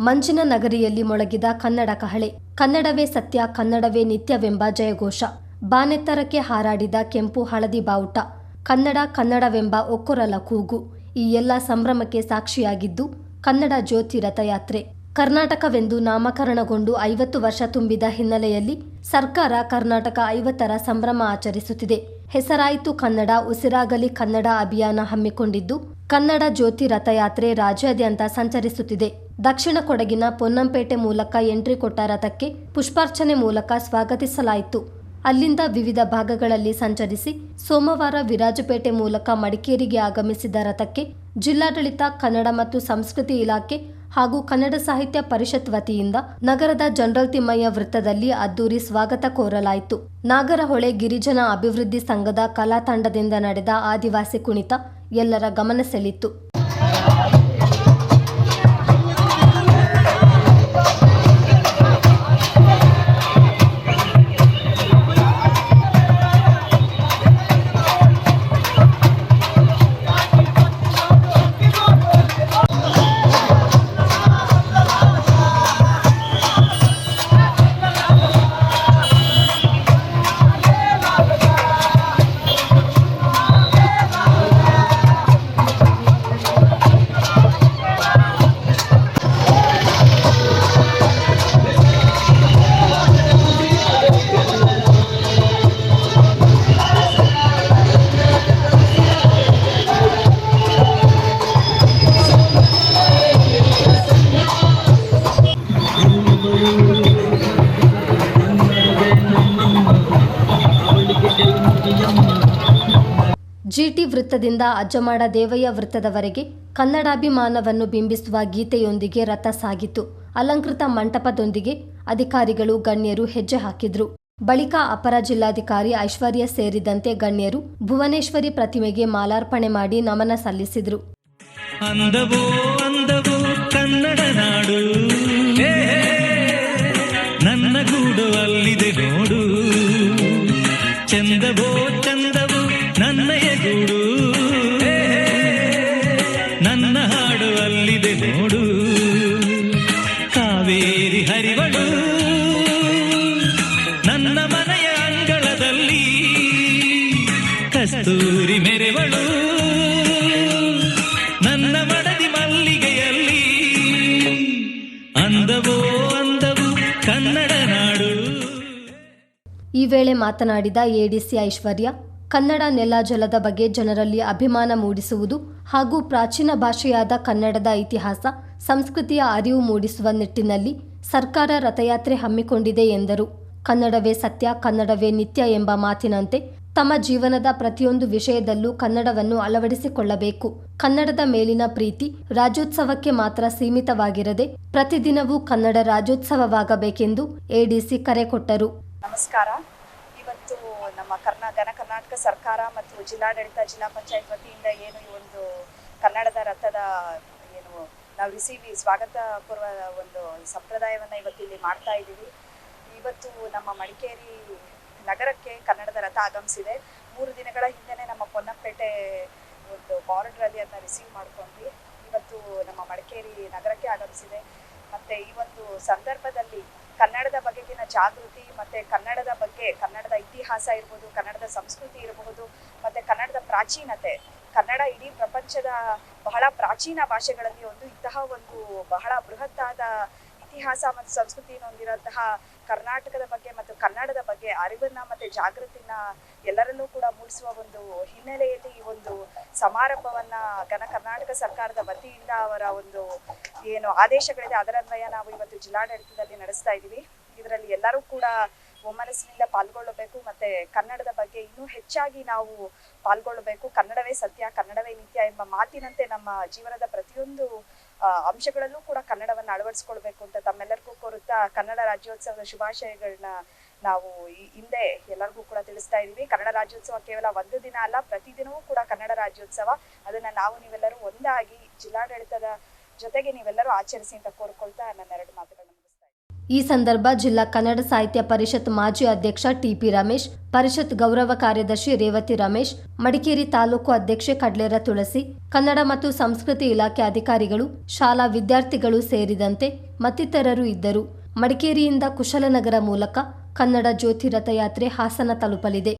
ಮಂಜಿನ ನಗರಿಯಲ್ಲಿ ಮೊಳಗಿದ ಕನ್ನಡ ಕಹಳೆ. ಕನ್ನಡವೇ ಸತ್ಯ, ಕನ್ನಡವೇ ನಿತ್ಯವೆಂಬ ಜಯಘೋಷ. ಬಾನೆತ್ತರಕ್ಕೆ ಹಾರಾಡಿದ ಕೆಂಪು ಹಳದಿ ಬಾವುಟ. ಕನ್ನಡ ಕನ್ನಡವೆಂಬ ಒಕ್ಕೊರಲ ಕೂಗು. ಈ ಎಲ್ಲ ಸಂಭ್ರಮಕ್ಕೆ ಸಾಕ್ಷಿಯಾಗಿದ್ದು ಕನ್ನಡ ಜ್ಯೋತಿ ರಥಯಾತ್ರೆ. ಕರ್ನಾಟಕವೆಂದು ನಾಮಕರಣಗೊಂಡು ಐವತ್ತು ವರ್ಷ ತುಂಬಿದ ಹಿನ್ನೆಲೆಯಲ್ಲಿ ಸರ್ಕಾರ ಕರ್ನಾಟಕ ಐವತ್ತರ ಸಂಭ್ರಮ ಆಚರಿಸುತ್ತಿದೆ. ಹೆಸರಾಯಿತು ಕನ್ನಡ, ಉಸಿರಾಗಲಿ ಕನ್ನಡ ಅಭಿಯಾನ ಹಮ್ಮಿಕೊಂಡಿದ್ದು ಕನ್ನಡ ಜ್ಯೋತಿ ರಥಯಾತ್ರೆ ರಾಜ್ಯಾದ್ಯಂತ ಸಂಚರಿಸುತ್ತಿದೆ. ದಕ್ಷಿಣ ಕೊಡಗಿನ ಪೊನ್ನಂಪೇಟೆ ಮೂಲಕ ಎಂಟ್ರಿ ಕೊಟ್ಟ ರಥಕ್ಕೆ ಪುಷ್ಪಾರ್ಚನೆ ಮೂಲಕ ಸ್ವಾಗತಿಸಲಾಯಿತು. ಅಲ್ಲಿಂದ ವಿವಿಧ ಭಾಗಗಳಲ್ಲಿ ಸಂಚರಿಸಿ ಸೋಮವಾರ ವಿರಾಜಪೇಟೆ ಮೂಲಕ ಮಡಿಕೇರಿಗೆ ಆಗಮಿಸಿದ ರಥಕ್ಕೆ ಜಿಲ್ಲಾಡಳಿತ, ಕನ್ನಡ ಮತ್ತು ಸಂಸ್ಕೃತಿ ಇಲಾಖೆ ಹಾಗೂ ಕನ್ನಡ ಸಾಹಿತ್ಯ ಪರಿಷತ್ ವತಿಯಿಂದ ನಗರದ ಜನರಲ್ ತಿಮ್ಮಯ್ಯ ವೃತ್ತದಲ್ಲಿ ಅದ್ದೂರಿ ಸ್ವಾಗತ ಕೋರಲಾಯಿತು. ನಾಗರಹೊಳೆ ಗಿರಿಜನ ಅಭಿವೃದ್ಧಿ ಸಂಘದ ಕಲಾ ತಂಡದಿಂದ ನಡೆದ ಆದಿವಾಸಿ ಕುಣಿತ ಎಲ್ಲರ ಗಮನ ಸೆಳೀತು ಜಿಟಿ ವೃತ್ತದಿಂದ ಅಜ್ಜಮಾಡ ದೇವಯ್ಯ ವೃತ್ತದವರೆಗೆ ಕನ್ನಡಾಭಿಮಾನವನ್ನು ಬಿಂಬಿಸುವ ಗೀತೆಯೊಂದಿಗೆ ರಥ ಸಾಗಿತು. ಅಲಂಕೃತ ಮಂಟಪದೊಂದಿಗೆ ಅಧಿಕಾರಿಗಳು ಗಣ್ಯರು ಹೆಜ್ಜೆ ಹಾಕಿದ್ರು. ಬಳಿಕ ಅಪರ ಜಿಲ್ಲಾಧಿಕಾರಿ ಐಶ್ವರ್ಯ ಸೇರಿದಂತೆ ಗಣ್ಯರು ಭುವನೇಶ್ವರಿ ಪ್ರತಿಮೆಗೆ ಮಾಲಾರ್ಪಣೆ ಮಾಡಿ ನಮನ ಸಲ್ಲಿಸಿದ್ರು. ವೇಳೆ ಮಾತನಾಡಿದ ಎಡಿಸಿ ಐಶ್ವರ್ಯ, ಕನ್ನಡ ನೆಲ ಜಲದ ಬಗ್ಗೆ ಜನರಲ್ಲಿ ಅಭಿಮಾನ ಮೂಡಿಸುವುದು ಹಾಗೂ ಪ್ರಾಚೀನ ಭಾಷೆಯಾದ ಕನ್ನಡದ ಇತಿಹಾಸ, ಸಂಸ್ಕೃತಿಯ ಅರಿವು ಮೂಡಿಸುವ ನಿಟ್ಟಿನಲ್ಲಿ ಸರ್ಕಾರ ರಥಯಾತ್ರೆ ಹಮ್ಮಿಕೊಂಡಿದೆ ಎಂದರು. ಕನ್ನಡವೇ ಸತ್ಯ, ಕನ್ನಡವೇ ನಿತ್ಯ ಎಂಬ ಮಾತಿನಂತೆ ತಮ್ಮ ಜೀವನದ ಪ್ರತಿಯೊಂದು ವಿಷಯದಲ್ಲೂ ಕನ್ನಡವನ್ನು ಅಳವಡಿಸಿಕೊಳ್ಳಬೇಕು. ಕನ್ನಡದ ಮೇಲಿನ ಪ್ರೀತಿ ರಾಜ್ಯೋತ್ಸವಕ್ಕೆ ಮಾತ್ರ ಸೀಮಿತವಾಗಿರದೆ ಪ್ರತಿದಿನವೂ ಕನ್ನಡ ರಾಜ್ಯೋತ್ಸವವಾಗಬೇಕೆಂದು ಎಡಿಸಿ ಕರೆ ಕೊಟ್ಟರು. ನಮಸ್ಕಾರ. ಇವತ್ತು ನಮ್ಮ ಕರ್ನಾ, ಘನ ಕರ್ನಾಟಕ ಸರ್ಕಾರ ಮತ್ತು ಜಿಲ್ಲಾಡಳಿತ, ಜಿಲ್ಲಾ ಪಂಚಾಯತ್ ವತಿಯಿಂದ ಏನು ಈ ಒಂದು ಕನ್ನಡದ ರಥದ ಏನು ನಾವು ರಿಸೀವ್ ಸ್ವಾಗತ ಪೂರ್ವ ಒಂದು ಸಂಪ್ರದಾಯವನ್ನು ಇವತ್ತು ಇಲ್ಲಿ ಮಾಡ್ತಾ ಇದ್ದೀವಿ. ಇವತ್ತು ನಮ್ಮ ಮಡಿಕೇರಿ ನಗರಕ್ಕೆ ಕನ್ನಡದ ರಥ ಆಗಮಿಸಿದೆ. ಮೂರು ದಿನಗಳ ಹಿಂದೆನೆ ನಮ್ಮ ಪೊನ್ನಂಪೇಟೆ ಒಂದು ಬಾರ್ಡ್ರಲ್ಲಿ ಅದನ್ನ ರಿಸೀವ್ ಮಾಡ್ಕೊಂಡ್ವಿ. ಇವತ್ತು ನಮ್ಮ ಮಡಿಕೇರಿ ನಗರಕ್ಕೆ ಆಗಮಿಸಿದೆ. ಮತ್ತೆ ಈ ಒಂದು ಸಂದರ್ಭದಲ್ಲಿ ಕನ್ನಡದ ಬಗೆಗಿನ ಜಾಗೃತಿ ಮತ್ತೆ ಕನ್ನಡದ ಬಗ್ಗೆ, ಕನ್ನಡದ ಇತಿಹಾಸ ಇರ್ಬೋದು, ಕನ್ನಡದ ಸಂಸ್ಕೃತಿ ಇರಬಹುದು ಮತ್ತೆ ಕನ್ನಡದ ಪ್ರಾಚೀನತೆ. ಕನ್ನಡ ಇಡೀ ಪ್ರಪಂಚದ ಬಹಳ ಪ್ರಾಚೀನ ಭಾಷೆಗಳಲ್ಲಿ ಒಂದು ಇಂತಹ ಒಂದು ಬಹಳ ಬೃಹತ್ತಾದ ಇತಿಹಾಸ ಮತ್ತು ಸಂಸ್ಕೃತಿಯನ್ನು ಹೊಂದಿರುವಂತಹ ಕರ್ನಾಟಕದ ಬಗ್ಗೆ ಮತ್ತು ಕನ್ನಡದ ಬಗ್ಗೆ ಅರಿವನ್ನ ಮತ್ತೆ ಜಾಗೃತಿನ ಎಲ್ಲರಲ್ಲೂ ಕೂಡ ಮೂಡಿಸುವ ಒಂದು ಹಿನ್ನೆಲೆಯಲ್ಲಿ ಈ ಒಂದು ಸಮಾರಂಭವನ್ನ ಘನ ಕರ್ನಾಟಕ ಸರ್ಕಾರದ ವತಿಯಿಂದ ಅವರ ಒಂದು ಏನು ಆದೇಶಗಳಿದೆ, ಅದರನ್ವಯ ನಾವು ಇವತ್ತು ಜಿಲ್ಲಾಡಳಿತದಲ್ಲಿ ನಡೆಸ್ತಾ ಇದ್ದೀವಿ. ಇದರಲ್ಲಿ ಎಲ್ಲರೂ ಕೂಡ ಒಮ್ಮನಸ್ಸಿನಿಂದ ಪಾಲ್ಗೊಳ್ಳಬೇಕು ಮತ್ತೆ ಕನ್ನಡದ ಬಗ್ಗೆ ಇನ್ನೂ ಹೆಚ್ಚಾಗಿ ನಾವು ಪಾಲ್ಗೊಳ್ಳಬೇಕು. ಕನ್ನಡವೇ ಸತ್ಯ, ಕನ್ನಡವೇ ನಿತ್ಯ ಎಂಬ ಮಾತಿನಂತೆ ನಮ್ಮ ಜೀವನದ ಪ್ರತಿಯೊಂದು ಅಂಶಗಳಲ್ಲೂ ಕೂಡ ಕನ್ನಡವನ್ನು ಅಳವಡಿಸ್ಕೊಳ್ಬೇಕು ಅಂತ ತಮ್ಮೆಲ್ಲರಿಗೂ ಕೋರುತ್ತಾ ಕನ್ನಡ ರಾಜ್ಯೋತ್ಸವದ ಶುಭಾಶಯಗಳನ್ನ ನಾವು ಹಿಂದೆ ಎಲ್ಲರಿಗೂ ಕೂಡ ತಿಳಿಸ್ತಾ ಇದೀವಿ ಕನ್ನಡ ರಾಜ್ಯೋತ್ಸವ ಕೇವಲ ಒಂದು ದಿನ ಅಲ್ಲ, ಪ್ರತಿದಿನವೂ ಕೂಡ ಕನ್ನಡ ರಾಜ್ಯೋತ್ಸವ. ಅದನ್ನ ನಾವು ನೀವೆಲ್ಲರೂ ಒಂದಾಗಿ ಜಿಲ್ಲಾಡಳಿತದ ಜೊತೆಗೆ ನೀವೆಲ್ಲರೂ ಆಚರಿಸಿ ಅಂತ ಕೋರ್ಕೊಳ್ತಾ ನನ್ನ ಎರಡು ಮಾತುಗಳನ್ನ ಈ ಸಂದರ್ಭ ಜಿಲ್ಲಾ ಕನ್ನಡ ಸಾಹಿತ್ಯ ಪರಿಷತ್ ಮಾಜಿ ಅಧ್ಯಕ್ಷ ಟಿಪಿ ರಮೇಶ್, ಪರಿಷತ್ ಗೌರವ ಕಾರ್ಯದರ್ಶಿ ರೇವತಿ ರಮೇಶ್, ಮಡಿಕೇರಿ ತಾಲೂಕು ಅಧ್ಯಕ್ಷೆ ಕಡ್ಲೇರ ತುಳಸಿ, ಕನ್ನಡ ಮತ್ತು ಸಂಸ್ಕೃತಿ ಇಲಾಖೆ ಅಧಿಕಾರಿಗಳು, ಶಾಲಾ ವಿದ್ಯಾರ್ಥಿಗಳು ಸೇರಿದಂತೆ ಮತ್ತಿತರರು ಇದ್ದರು. ಮಡಿಕೇರಿಯಿಂದ ಕುಶಲನಗರ ಮೂಲಕ ಕನ್ನಡ ಜ್ಯೋತಿ ರಥಯಾತ್ರೆ ಹಾಸನ ತಲುಪಲಿದೆ.